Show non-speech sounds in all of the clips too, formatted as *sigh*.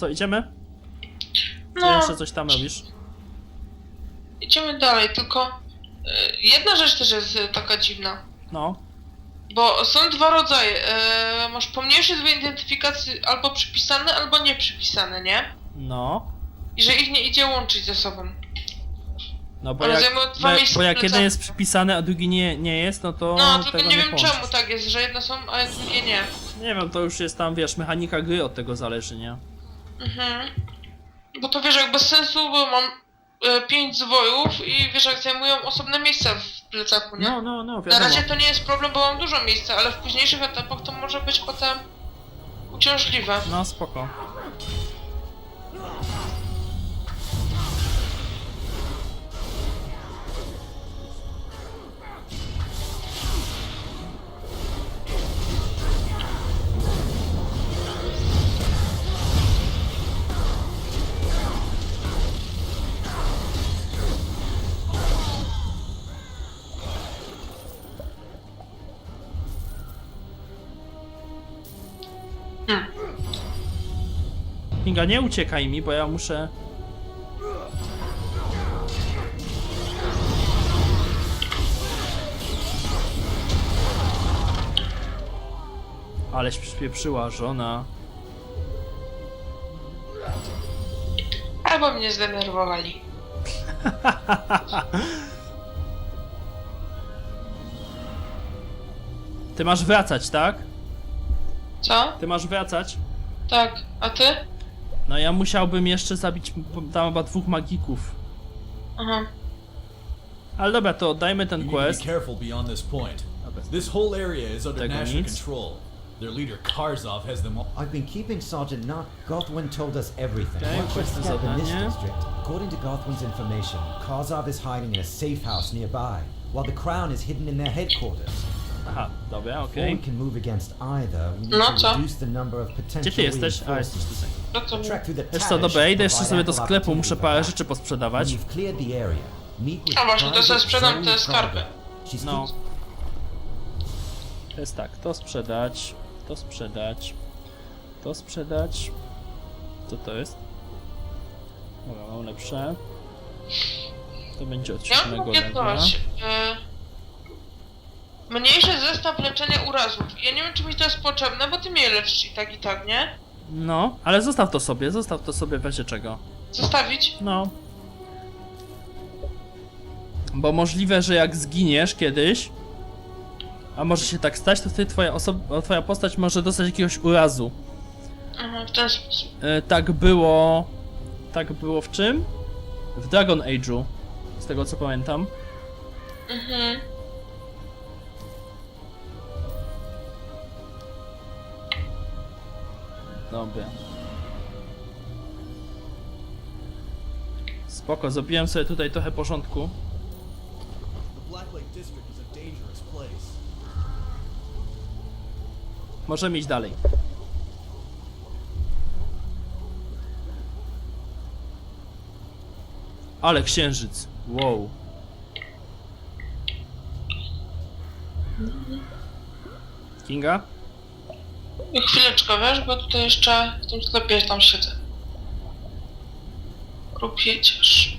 co, idziemy? Czy No, jeszcze coś tam robisz? idziemy dalej, tylko y, jedna rzecz też jest y, taka dziwna. No. Bo są dwa rodzaje. E, masz pomniejsze dwie identyfikacje albo przypisane, albo nie przypisane, nie? No. I że ich nie idzie łączyć ze sobą. No bo Ale jak, zajmują dwa bo, miejsca bo jak jeden jest przypisany, a drugi nie, nie jest, no to No, tylko tego nie wiem połączysz. czemu tak jest, że jedne są, a drugie nie. Nie wiem, to już jest tam, wiesz, mechanika gry od tego zależy, nie? Mhm. Bo to wiesz, jak bez sensu, bo mam e, pięć zwojów i wiesz, jak zajmują osobne miejsca w plecaku, nie? No, no, no, Na wiadomo. razie to nie jest problem, bo mam dużo miejsca, ale w późniejszych etapach to może być potem uciążliwe. No, spoko. Kinga, nie uciekaj mi, bo ja muszę... Aleś przypieprzyła żona. Albo mnie zdenerwowali. Ty masz wracać, tak? Co? Ty masz wracać? Tak, a ty? No ja musiałbym jeszcze zabić tam chyba dwóch magików. Aha. Ale dobra, to oddajmy ten quest. be careful beyond this point. Dobra. This whole area is under Tego National nic. control. Their leader Karzov has them all. I've been keeping Sergeant Knott. Gothwin told us everything. Okay, quest step in this district. According to Gothwin's information, Karzov is hiding in a safe house nearby, while the Crown is hidden in their headquarters. Aha, dobra, Before okej. we can move against either, we need No to reduce the number of Gdzie potential ty jesteś? A, jesteś tutaj. No Wiesz co, dobra, idę jeszcze sobie do sklepu, muszę parę rzeczy posprzedawać. A właśnie, to sobie sprzedam te skarby. No. To jest tak, to sprzedać, to sprzedać, to sprzedać. Co to jest? Dobra, mam lepsze. To będzie od Ja mam siódmego. E, mniejszy zestaw leczenia urazów. Ja nie wiem, czy mi to jest potrzebne, bo ty mnie leczysz i tak, i tak, nie? No, ale zostaw to sobie, zostaw to sobie w razie czego. Zostawić? No. Bo możliwe, że jak zginiesz kiedyś, a może się tak stać, to wtedy twoja, oso- twoja postać może dostać jakiegoś urazu. Aha, w ten sposób. E, tak było. Tak było w czym? W Dragon Age'u. Z tego co pamiętam. Mhm. Dobra. Spoko, zrobiłem sobie tutaj trochę porządku. Możemy iść dalej. Ale księżyc. Wow. Kinga? I chwileczkę, wiesz, bo tutaj jeszcze w tym sklepie tam siedzę. Rupieciarz.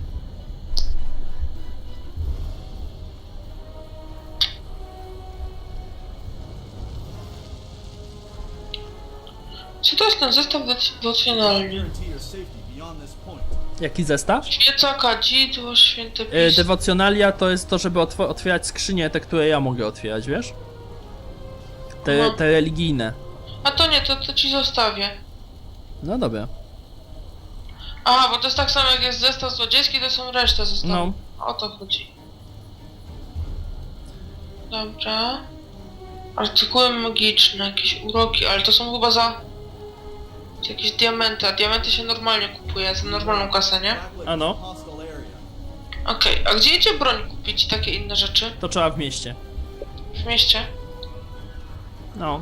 Co to jest ten zestaw point. Jaki zestaw? Świeca, kadzidło, święte E, pismo. Devotionalia to jest to, żeby otw- otwierać skrzynie, te, które ja mogę otwierać, wiesz? Te, Aha. te religijne. A to nie, to, to ci zostawię. No dobra. Aha, bo to jest tak samo jak jest zestaw złodziejski, to są resztę zestawów. No. O to chodzi. Dobra. Artykuły magiczne, jakieś uroki, ale to są chyba za... jakieś diamenty, a diamenty się normalnie kupuje, za normalną kasę, nie? A area. Okej, a gdzie idzie broń kupić i takie inne rzeczy? To trzeba w mieście. W mieście? No.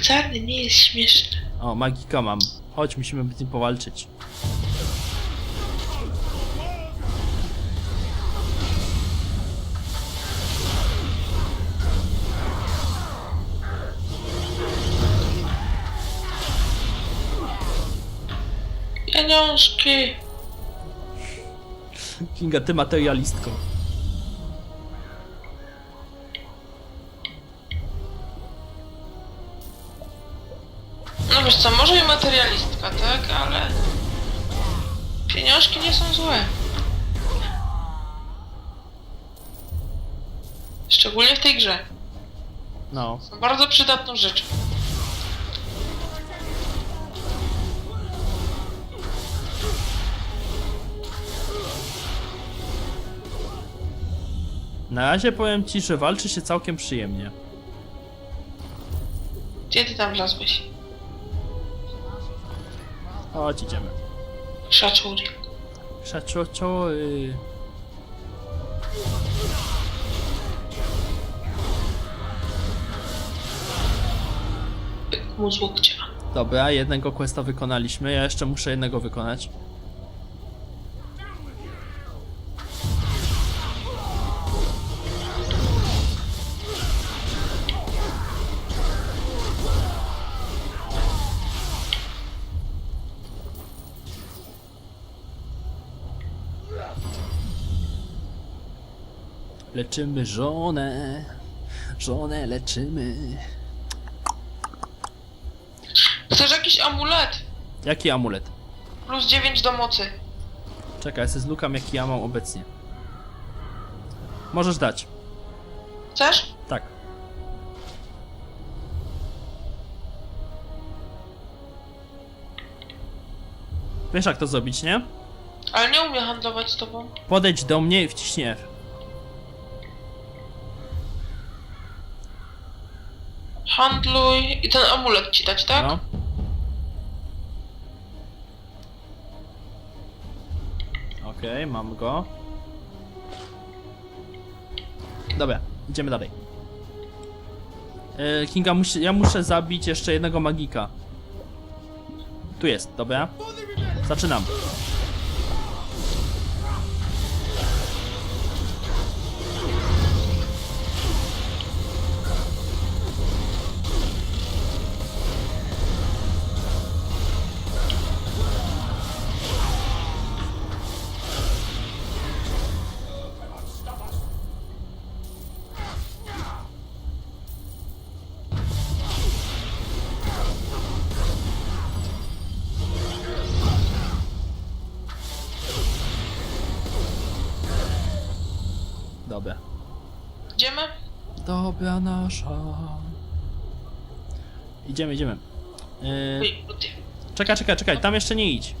Wcale nie jest śmieszne. O, magika mam. Chodź, musimy z nim powalczyć. Pieniążki. Kinga, ty materialistko. Co, może i materialistka, tak? Ale... Pieniążki nie są złe. Szczególnie w tej grze. No. Są bardzo przydatną rzeczą. Na razie powiem ci, że walczy się całkiem przyjemnie. Gdzie ty tam wlazłeś? Chodź, idziemy. Szaczuri. Szaczochory. Pyk mu z łokcia. Dobra, jednego questa wykonaliśmy. Ja jeszcze muszę jednego wykonać. Leczymy żonę. Żonę leczymy. Chcesz jakiś amulet? Jaki amulet? Plus 9 do mocy. Czekaj, ja sobie zlukam jaki ja mam obecnie. Możesz dać. Chcesz? Tak. Wiesz jak to zrobić, nie? Ale nie umiem handlować z tobą. Podejdź do mnie i wciśnij F. Handluj i ten amulet ci dać, tak? No. Okej, mam go. Dobra, idziemy dalej. E, Kinga, ja muszę zabić jeszcze jednego magika. Tu jest, dobra. Zaczynam. Dobra nasza. Idziemy, idziemy. Yy, czekaj, czekaj, czekaj, tam jeszcze nie idź.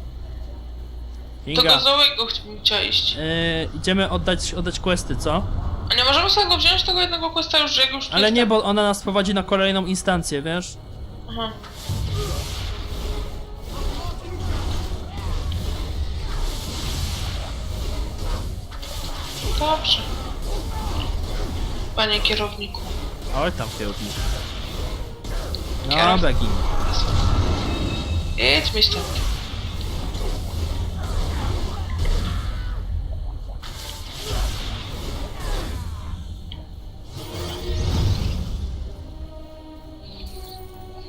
Tego Kinga, załego ch- chciała iść. yy, idziemy oddać, oddać questy, co? A nie możemy sobie go wziąć tego jednego questa już, że jak już tu Ale nie, jestem? bo ona nas prowadzi na kolejną instancję, wiesz? Aha. Dobrze. Panie kierowniku. Oj, tam kierownik. Dobra, gin. Jedź mi stąd.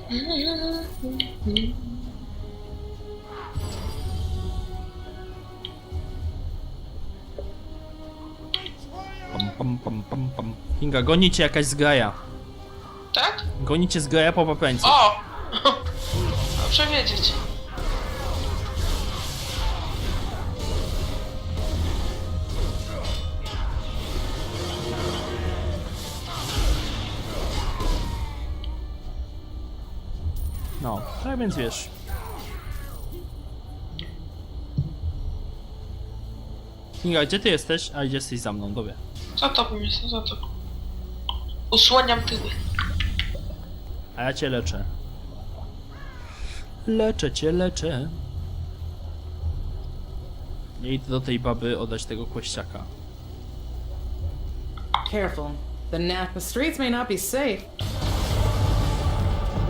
Pam, pam, pam, pam, pam. Kinga, goni cię jakaś zgraja. Tak? Goni cię zgraja po papeńcu. O! *laughs* Dobrze wiedzieć. No, tak więc wiesz. Kinga, gdzie ty jesteś? A, gdzie jesteś za mną, dobra. Za tobą jestem, za tobą. Usłaniam tyły. A ja cię leczę. Leczę cię, leczę. Nie idę do tej baby oddać tego kłościaka. Careful. The na- the streets may not be safe.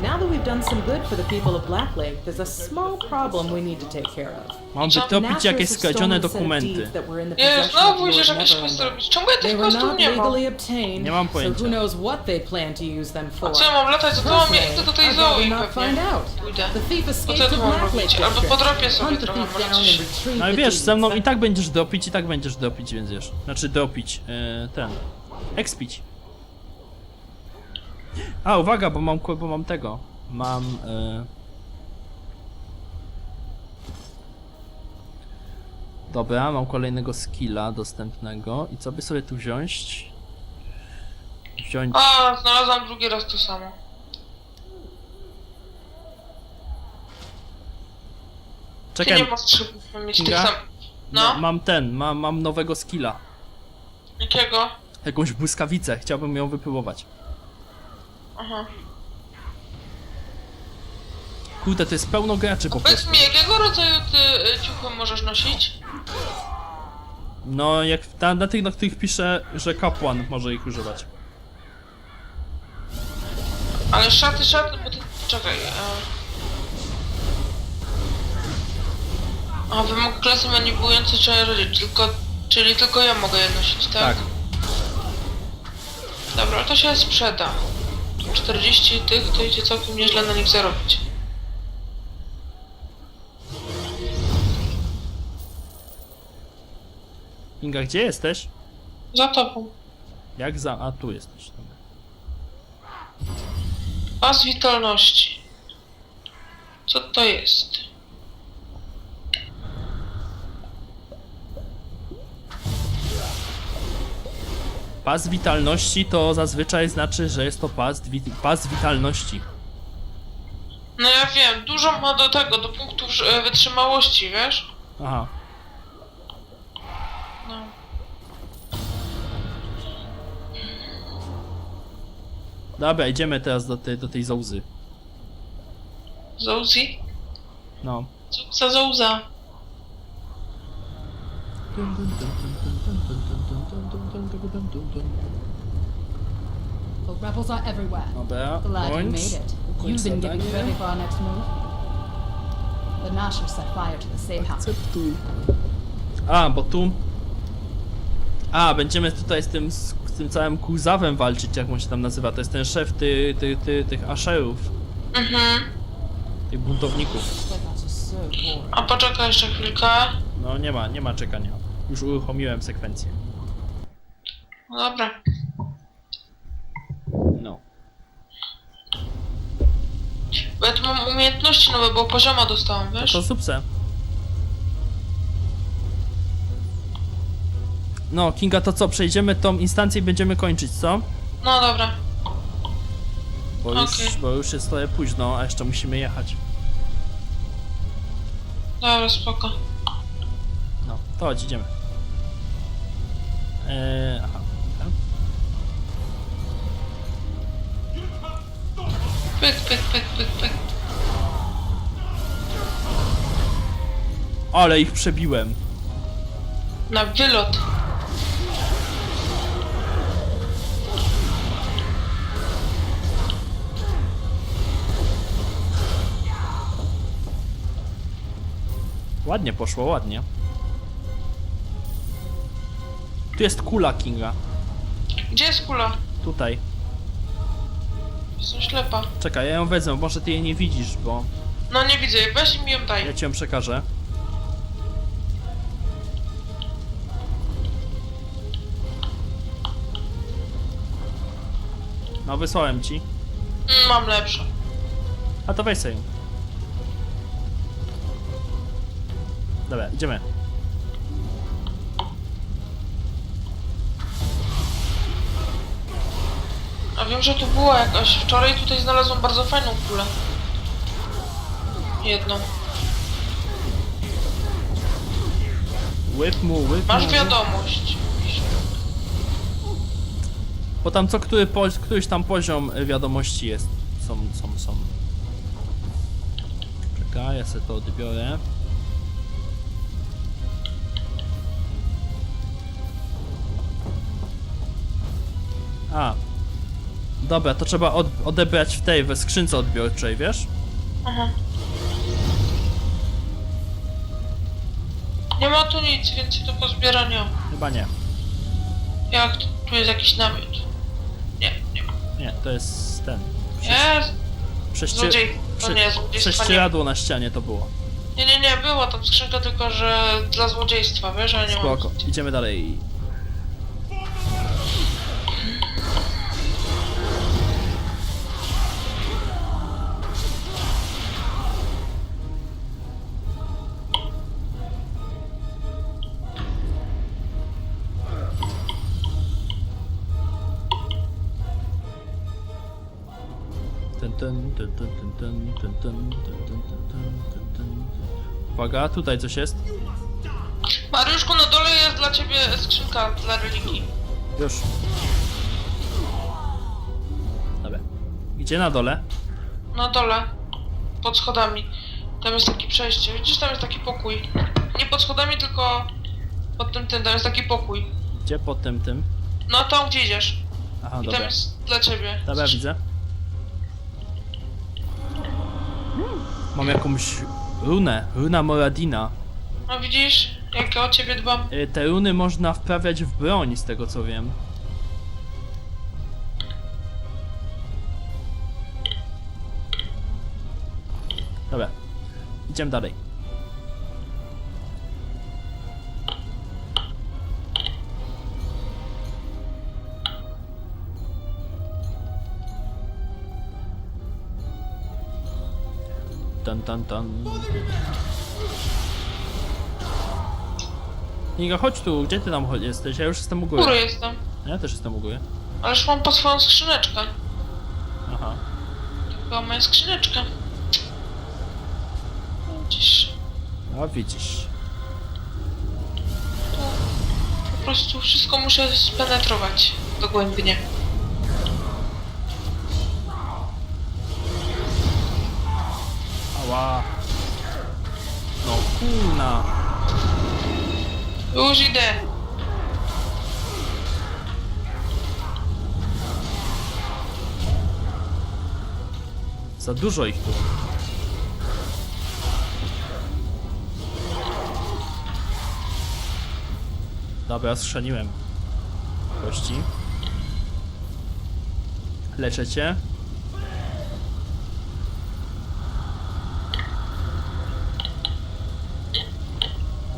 Now that we've done some good for the people of Black Lake, there's a small problem we need to take care of. Mam wytopić jakieś skradzione a dokumenty. deeds that were in the Nie, znowu Lord jakieś questy robić. Czemu ja They tych were questów not nie mam? legally obtained, Nie mam so pojęcia. who knows what they plan to use them for. Co ja mam latać za tobą? Ja idę do tej Zoe pewnie. out. Pójdę. The thief co escaped ja tu mam Black Lake robić? Albo podrobię sobie trochę, może coś- No i the wiesz, ze mną i tak będziesz dopić, i tak będziesz dopić, więc wiesz. Znaczy dopić, e, ten. Expić. A, uwaga, bo mam, bo mam tego. Mam, e... Dobra, mam kolejnego skilla dostępnego. I co by sobie tu wziąć? Wziąć... A, znalazłam drugi raz to samo. Ty Czekaj, nie masz mieć tych sam... ma, No, mam ten, mam, mam nowego skilla. jakiego? Jakąś błyskawicę, chciałbym ją wypróbować. Aha. Kurde, to jest pełno graczy po Powiedz prostu. mi, jakiego rodzaju ty y, ciuchy możesz nosić? No, jak na, na tych, na których pisze, że kapłan może ich używać. Ale szaty, szaty, bo ty... Czekaj, e... A, wymóg klasy manipulujący czarodziej, tylko... Czyli tylko ja mogę je nosić, tak? Tak. Dobra, to się sprzeda. 40 tych, to idzie całkiem nieźle na nich zarobić. Inga, gdzie jesteś? Za tobą. Jak za... A, tu jesteś. Dobra. Pas witalności. Co to jest? Pas witalności to zazwyczaj znaczy, że jest to pas, pas witalności. No ja wiem, dużo ma do tego, do punktów e, wytrzymałości, wiesz? Aha. No. Dobra, idziemy teraz do tej, do tej zołzy. Zouzi? No. Za Zouza. The rebels are everywhere. Dobra, Glad you bądź. made it. Kończ You've been getting zadanie. ready for our next move. The Nashers set fire to the safe house. Akceptuj. A, bo tu... A, będziemy tutaj z tym, z, tym całym kuzawem walczyć, jak on się tam nazywa. To jest ten szef ty, ty, ty, tych aszerów, Mhm. tych buntowników. That is so boring. A poczekaj jeszcze chwilkę. No nie ma, nie ma czekania. Już uruchomiłem sekwencję. No dobra. No. Bo ja tu mam umiejętności nowe, bo pozioma dostałam, wiesz? to subse. No, Kinga, to co? Przejdziemy tą instancję i będziemy kończyć, co? No dobra. Bo już, Okej. bo już jest trochę późno, a jeszcze musimy jechać. Dobra, spoko. No, to chodź, idziemy. Eee, aha. Pyk, pyk, pyk, pyk, pyk. Ale ich przebiłem. Na wylot. Ładnie poszło, ładnie. Tu jest kula Kinga. Gdzie jest kula? Tutaj. Jestem ślepa. Czekaj, ja ją wezmę, może ty jej nie widzisz, bo No nie widzę, jej. weź mi ją daj. ja ci ją przekażę. No, wysłałem ci. Mm, mam lepszą. A to weź sobie ją. Dobra, idziemy. A wiem, że tu była jakaś. Wczoraj tutaj znalazłam bardzo fajną kulę. Jedną. Łyp mu, łyp Masz mu. wiadomość. Bo tam co który któryś tam poziom y, wiadomości jest. Są, są, są. Chwileczka, ja sobie to odbiorę. A. Dobra, to trzeba od, odebrać w tej, we skrzynce odbiorczej, wiesz? Aha. Nie ma tu nic więcej do pozbierania. Chyba nie. Jak tu, tu jest jakiś namiot? Nie, nie ma. Nie, to jest ten. Jest! Prześci... Złodziej. To nie, złodziejstwa nie. Prześcieradło na ścianie to było. Nie, nie, nie, była tam skrzynka, tylko że dla złodziejstwa, wiesz, ale nie mam. Spoko, idziemy dalej. Uwaga, tutaj coś jest. Mariuszku, na dole jest dla ciebie skrzynka dla religii. Już. Dobra. Gdzie na dole? Na dole. Pod schodami. Tam jest takie przejście. Widzisz, tam jest taki pokój. Nie pod schodami, tylko pod tym tym. Tam jest taki pokój. Gdzie pod tym tym? No tam, gdzie idziesz. Aha, I tam dobra. jest dla ciebie. Dobra, widzę. Mam jakąś runę, runa Moradina. No widzisz, jak ja o ciebie dbam. Y, Te runy można wprawiać w broń, z tego co wiem. Dobra, idziemy dalej. Tan tan tan. Niga, chodź tu, gdzie ty tam jesteś? Ja już jestem u góry. Góry jestem. Ja też jestem u góry. Ależ mam po swoją skrzyneczkę. Aha. Była moja skrzyneczka. Widzisz, A widzisz. po prostu wszystko muszę spenetrować dogłębnie. Ała. No kurna. Już idę. Za dużo ich tu. Dobra, strzeliłem. Kości. Leczę cię.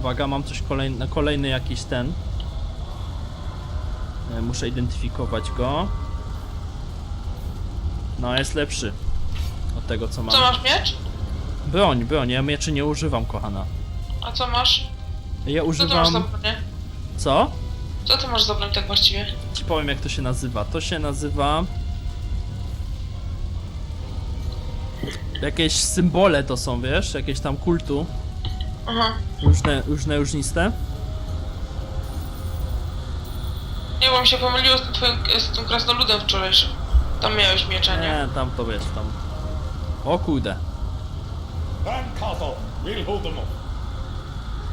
Uwaga, mam coś kolejny, kolejny jakiś ten. E, Muszę identyfikować go. No, jest lepszy. Od tego, co mam. Co masz miecz? Broń, broń, ja mieczy nie używam, kochana. A co masz? Ja Co ty masz za używam... broń? Co? Co ty masz za broń tak właściwie? Ci powiem jak to się nazywa. To się nazywa... Jakieś symbole to są, wiesz? Jakieś tam kultu. Aha. Różne, różne różniste. Nie, bo mi się pomyliło z tym twoim, z tym krasnoludem wczorajszym. Tam miałeś miecza, nie? Nie, tam to wiesz, tam... O kurde. We'll hold them.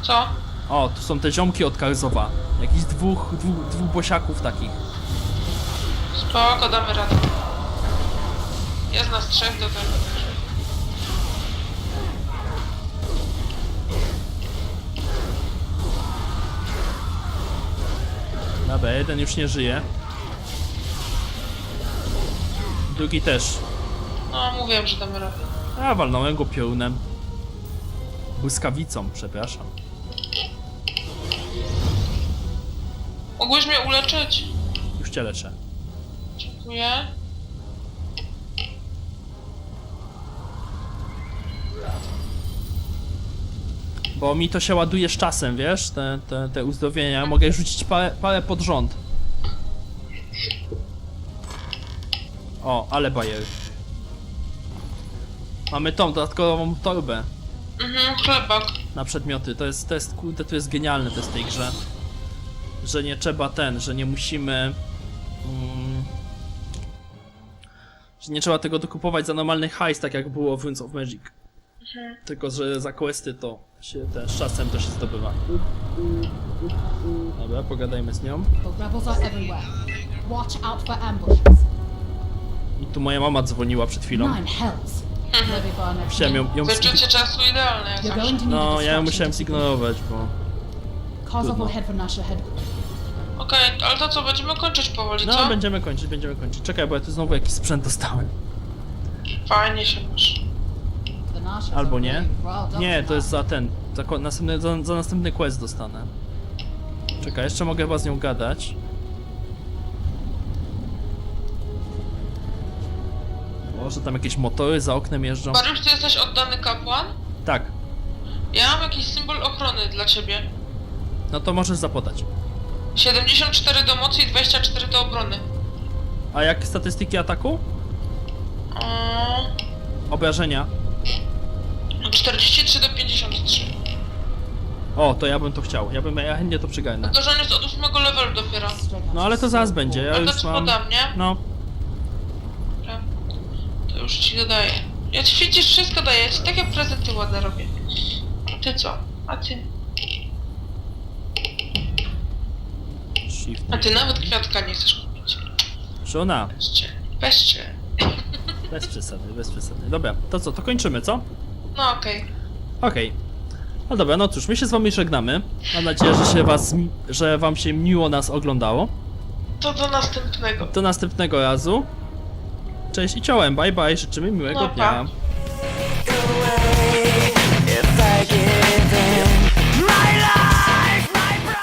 Co? O, tu są te ziomki od Karzowa. Jakichś dwóch, dwóch, dwóch bosiaków takich. Spoko, damy radę. Jest nas trzech do tego. Dobra, jeden już nie żyje. Drugi też. No, mówiłem, że damy radę. A, walnąłem go piorunem. Błyskawicą, przepraszam. Mogłeś mnie uleczyć? Już cię leczę. Dziękuję. Bo mi to się ładuje z czasem, wiesz? Te, te, te uzdrowienia. Mogę rzucić parę, parę pod rząd. O, ale bajer. Mamy tą dodatkową torbę Mhm, chlebak. na przedmioty. To jest, to jest, kurde, to jest genialne to jest w tej grze. Że nie trzeba ten, że nie musimy... Mm, że nie trzeba tego dokupować za normalny hajs, tak jak było w Runes of Magic. Tylko, że za questy to się też z czasem to się zdobywa. Dobra, pogadajmy z nią. The rebels are everywhere. Watch out for ambushes. I tu moja mama dzwoniła przed chwilą. Nine hells. Levivar next Musiałem ją, ją Wyczucie czasu idealne jak You're zawsze. going to need a No, ja ją distraction musiałem secure. zignorować, bo... Trudno. will head for Nasha headquarters. Okej, ale to co, będziemy kończyć powoli, No, co? będziemy kończyć, będziemy kończyć. Czekaj, bo ja tu znowu jakiś sprzęt dostałem. Fajnie się masz. Albo nie. Nie, to jest za ten. Za, ko- następny, za, za następny quest dostanę. Czekaj, jeszcze mogę chyba z nią gadać. Może tam jakieś motory za oknem jeżdżą. Mariusz, ty jesteś oddany kapłan? Tak, Ja mam jakiś symbol ochrony dla ciebie. no to możesz zapodać. 74 do mocy i 24 do obrony. A jak statystyki ataku? O, Obrażenia. 43 do 53. O, to ja bym to chciał. Ja bym, ja chętnie to przygarnę. Tylko, że on jest od 8 levelu dopiero. No ale to zaraz będzie, ja Ale to już ci mam... podam, nie? No, Dobra. To już ci dodaję. Ja ci widzisz, wszystko daję, ja ci takie prezenty ładne robię. A ty co? A ty? shift. A ty nawet kwiatka nie chcesz kupić. Żona, Weźcie. Weźcie. bez przesady, bez przesady. Dobra, to co, to kończymy, co? No okej. Okej. No dobra, no cóż, my się z wami żegnamy. Mam nadzieję, że się was, że wam się miło nas oglądało. To do następnego. Do następnego razu. Cześć i czołem, bye bye, życzymy miłego No, pa. dnia.